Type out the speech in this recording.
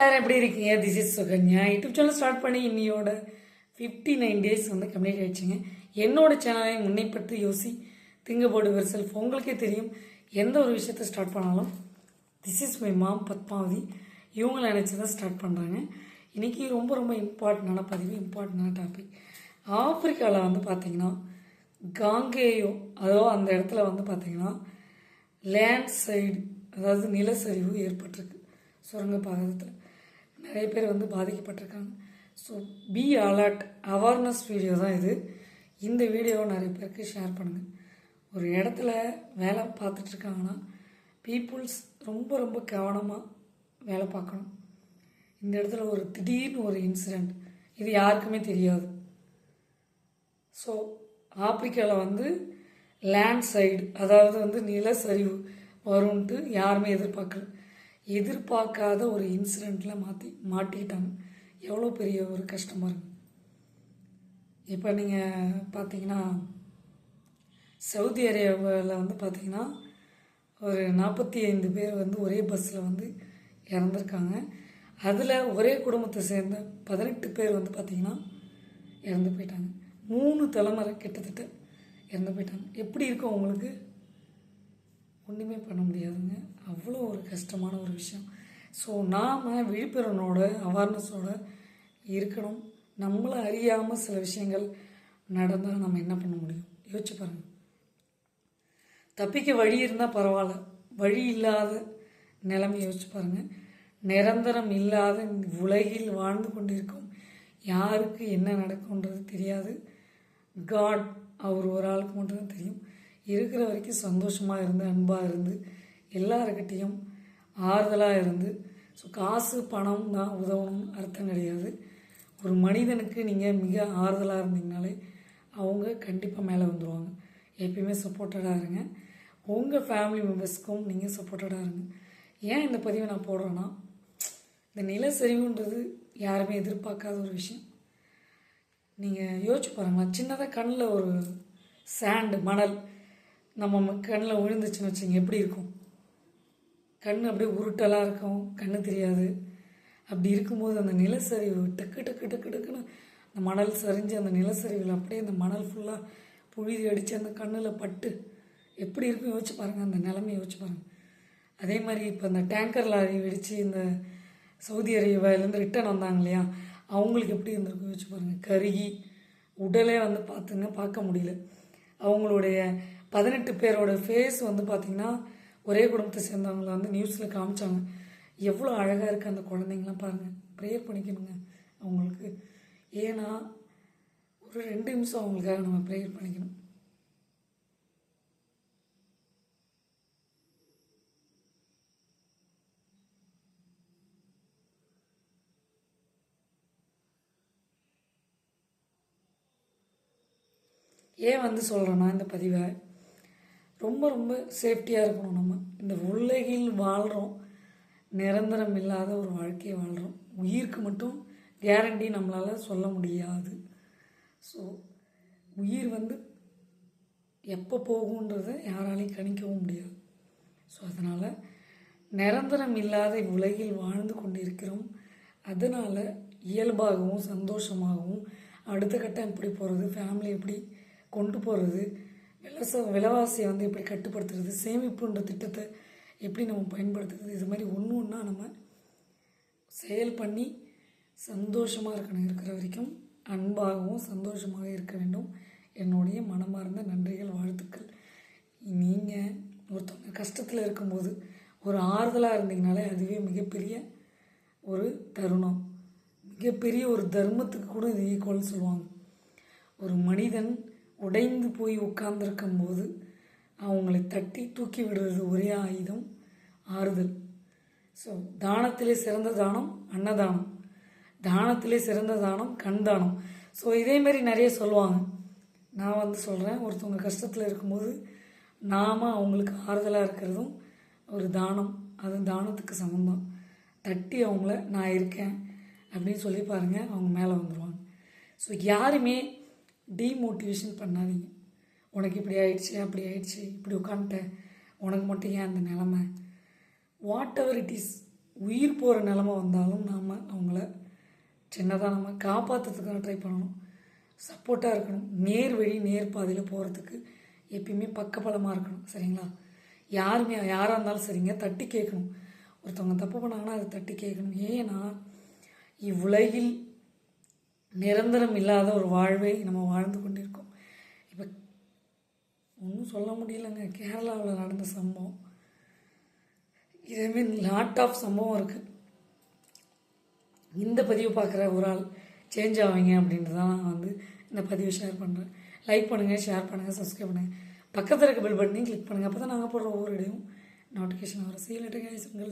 எல்லாரும் எப்படி இருக்கீங்க? This is Sukanya. YouTube channel start பண்ணி இன்னியோட ஃபிஃப்டி நைன் டேஸ் வந்து கம்ப்ளீட் ஆயிடுச்சுங்க. என்னோட சேனலை முன்னை பற்றி யோசி திங்க போர்டு வெர்செல்ஃப் உங்களுக்கே தெரியும். எந்த ஒரு விஷயத்தை ஸ்டார்ட் பண்ணாலும் this is my mom Padmavathi. இவங்களை நினச்சி தான் ஸ்டார்ட் பண்ணுறாங்க இன்றைக்கி ரொம்ப ரொம்ப இம்பார்ட்டண்டான பதிவு இம்பார்ட்டண்டான டாபிக் ஆப்பிரிக்காவில் வந்து பார்த்திங்கன்னா காங்கேயோ அதோ அந்த இடத்துல வந்து பார்த்திங்கன்னா லேண்ட் சைடு அதாவது நிலச்சரிவு ஏற்பட்டிருக்கு. சுரங்க பாகத்தில். நிறைய பேர் வந்து பாதிக்கப்பட்டிருக்காங்க. So be alert awareness video தான் இது. இந்த வீடியோவை நிறைய பேருக்கு ஷேர் பண்ணுங்கள் ஒரு இடத்துல வேலை பார்த்துட்ருக்காங்கன்னா பீப்புள்ஸ் ரொம்ப ரொம்ப கவனமாக வேலை பார்க்கணும். இந்த இடத்துல ஒரு திடீர்னு ஒரு இன்சிடெண்ட் இது யாருக்குமே தெரியாது. ஸோ ஆப்பிரிக்காவில் வந்து லேண்ட் சைடு அதாவது வந்து நிலச்சரிவு வரும்ன்ட்டு யாருமே எதிர்பார்க்கல. எதிர்பார்க்காத ஒரு இன்சிடெண்ட்டில் மாற்றி மாட்டிக்கிட்டாங்க எவ்வளோ பெரிய ஒரு கஷ்டமாக இருக்கு. இப்போ நீங்கள் பார்த்தீங்கன்னா சவுதி அரேபியாவில் வந்து பார்த்தீங்கன்னா ஒரு நாற்பத்தி ஐந்து பேர் வந்து ஒரே பஸ்ஸில் வந்து இறந்துருக்காங்க. அதில் ஒரே குடும்பத்தை சேர்ந்த பதினெட்டு பேர் வந்து பார்த்திங்கன்னா இறந்து போயிட்டாங்க. மூணு தலைமுறை கிட்டத்தட்ட இறந்து போயிட்டாங்க. எப்படி இருக்கும் உங்களுக்கு? ஒன்றுமே பண்ண முடியாதுங்க. அவ்வளோ ஒரு கஷ்டமான ஒரு விஷயம். ஸோ நாம் விழிப்புணர்வோட அவேர்னஸோடு இருக்கணும். நம்மளை அறியாமல் சில விஷயங்கள் நடந்தால் நம்ம என்ன பண்ண முடியும்? யோசிச்சு பாருங்கள் தப்பிக்க வழி இருந்தால் பரவாயில்ல. வழி இல்லாத நிலைமை யோசிச்சு பாருங்கள் நிரந்தரம் இல்லாத உலகில் வாழ்ந்து கொண்டிருக்கும் யாருக்கு என்ன நடக்கும்ன்றது தெரியாது. காட் அவர் ஒரு ஆளுக்கு மட்டும்தான் தெரியும். இருக்கிற வரைக்கும் சந்தோஷமாக இருந்து அன்பாக இருந்து எல்லாருக்கிட்டேயும் ஆறுதலாக இருந்து ஸோ காசு பணம் தான் உதவணும்னு அர்த்தம் கிடையாது. ஒரு மனிதனுக்கு நீங்கள் மிக ஆறுதலாக இருந்தீங்கனாலே அவங்க கண்டிப்பாக மேலே வந்துடுவாங்க எப்பயுமே சப்போர்ட்டடாக இருங்க. உங்கள் ஃபேமிலி மெம்பர்ஸ்க்கும் நீங்கள் சப்போர்ட்டடாக இருங்க. ஏன் இந்த பதிவை நான் போடுறேன்னா இந்த நிலச்சரிவுன்றது யாருமே எதிர்பார்க்காத ஒரு விஷயம். நீங்கள் யோசிச்சு பாருங்களா சின்னதாக கண்ணில் ஒரு சாண்டு மணல் நம்ம கண்ணில் விழுந்துச்சுன்னு வச்சுங்க எப்படி இருக்கும்? கண் அப்படியே உருட்டலாக இருக்கும். கண்ணு தெரியாது. அப்படி இருக்கும்போது அந்த நிலச்சரிவு டக்கு டக்கு டக்கு டக்குன்னு அந்த மணல் சரிஞ்சு அந்த நிலச்சரிவில் அப்படியே அந்த மணல் ஃபுல்லாக புழுதி அடித்து அந்த கண்ணில் பட்டு எப்படி இருக்கும் யோசிச்சு பாருங்கள் அந்த நிலமையை யோசிச்சு பாருங்கள் அதே மாதிரி இப்போ இந்த டேங்கர் லாரி வெடித்து இந்த சவுதி அரேபியாவிலேருந்து ரிட்டர்ன் வந்தாங்க இல்லையா? அவங்களுக்கு எப்படி இருந்திருக்கும் யோசிச்சு பாருங்கள் கருகி உடலே வந்து பார்த்துங்க பார்க்க முடியல. அவங்களுடைய பதினெட்டு பேரோட ஃபேஸ் வந்து பார்த்திங்கன்னா ஒரே குடும்பத்தை சேர்ந்தவங்கள வந்து நியூஸில் காமிச்சாங்க. எவ்வளோ அழகாக இருக்குது அந்த குழந்தைங்களாம் பாருங்கள் ப்ரேயர் பண்ணிக்கணுங்க அவங்களுக்கு. ஏன்னா ஒரு ரெண்டு நிமிஷம் அவங்களுக்காக நம்ம ப்ரேயர் பண்ணிக்கணும். ஏன் வந்து சொல்கிறேன்னா இந்த பதிவை ரொம்ப ரொம்ப சேஃப்டியாக இருக்கணும் நம்ம. இந்த உலகில் வாழ்கிறோம் நிரந்தரம் இல்லாத ஒரு வாழ்க்கையை வாழ்கிறோம் உயிருக்கு மட்டும் கேரண்டி நம்மளால் சொல்ல முடியாது. ஸோ உயிர் வந்து எப்போ போகுன்றதை யாராலையும் கணிக்கவும் முடியாது. ஸோ அதனால் நிரந்தரம் இல்லாத உலகில் வாழ்ந்து கொண்டிருக்கிறோம். அதனால் இயல்பாகவும் சந்தோஷமாகவும் அடுத்த கட்டம் எப்படி போகிறது ஃபேமிலி எப்படி கொண்டு போகிறது விலச விலைவாசியை வந்து எப்படி கட்டுப்படுத்துறது சேமிப்புன்ற திட்டத்தை எப்படி நம்ம பயன்படுத்துறது இது மாதிரி ஒன்று ஒன்றா நம்ம செயல் பண்ணி சந்தோஷமாக இருக்கணும் இருக்கிற வரைக்கும் அன்பாகவும் சந்தோஷமாக இருக்க வேண்டும். என்னுடைய மனமார்ந்த நன்றிகள் வாழ்த்துக்கள். நீங்கள் ஒருத்தவங்க கஷ்டத்தில் இருக்கும்போது ஒரு ஆறுதலாக இருந்தீங்கனாலே அதுவே மிகப்பெரிய ஒரு தருணம். மிகப்பெரிய ஒரு தர்மத்துக்கு கூட இது ஈக்குவல் சொல்லுவாங்க. ஒரு மனிதன் உடைந்து போய் உட்கார்ந்துருக்கும் போது அவங்களை தட்டி தூக்கி விடுறது ஒரே ஆயுதம் ஆறுதல். ஸோ தானத்திலே சிறந்த தானம் அன்னதானம். தானத்திலே சிறந்த தானம் கண் தானம். ஸோ இதேமாரி நிறைய சொல்லுவாங்க. நான் வந்து சொல்கிறேன் ஒருத்தவங்க கஷ்டத்தில் இருக்கும்போது நாம் அவங்களுக்கு ஆறுதலாக இருக்கிறதும் ஒரு தானம் அது தானத்துக்கு சம்மந்தம் தட்டி அவங்கள நான் இருக்கேன் அப்படின்னு சொல்லி பாருங்கள் அவங்க மேலே வந்துடுவாங்க ஸோ யாருமே டீமோட்டிவேஷன் பண்ணாதீங்க. உனக்கு இப்படி ஆயிடுச்சு அப்படி ஆயிடுச்சு இப்படி உட்காந்துட்டேன் உனக்கு மட்டும் ஏன் அந்த நிலமை? வாட் எவர் இட் இஸ் உயிர் போகிற நிலமை வந்தாலும் நாம் அவங்கள சின்னதாக நம்ம காப்பாற்றுறதுக்காக ட்ரை பண்ணணும். சப்போர்ட்டாக இருக்கணும். நேர் வழி நேர் பாதையில் போகிறதுக்கு எப்பயுமே பக்கபலமாக இருக்கணும். சரிங்களா? யாருமே யாராக இருந்தாலும் சரிங்க. தட்டி கேட்கணும். ஒருத்தவங்க தப்பு பண்ணாங்கன்னா அதை தட்டி கேட்கணும். ஏன்னா இவ்வுலகில் நிரந்தரம் இல்லாத ஒரு வாழ்வை நம்ம வாழ்ந்து கொண்டிருக்கோம். இப்போ ஒன்றும் சொல்ல முடியலங்க. கேரளாவில் நடந்த சம்பவம். இதேமாரி லாட் ஆஃப் சம்பவம் இருக்குது இந்த பதிவு பார்க்குற ஒரு ஆள் சேஞ்ச் ஆவீங்க அப்படின்ட்டு தான் நான் வந்து இந்த பதிவை ஷேர் பண்ணுறேன் லைக் பண்ணுங்கள் ஷேர் பண்ணுங்கள் சப்ஸ்கிரைப் பண்ணுங்கள் பக்கத்தில் இருக்க பெல் பட்டனையும் கிளிக் பண்ணுங்கள் அப்போ தான் நாங்கள் போடுற ஒவ்வொரு இடையும் நோட்டிஃபிகேஷன் வரும். சீலட்டு கைஸ் உங்கள்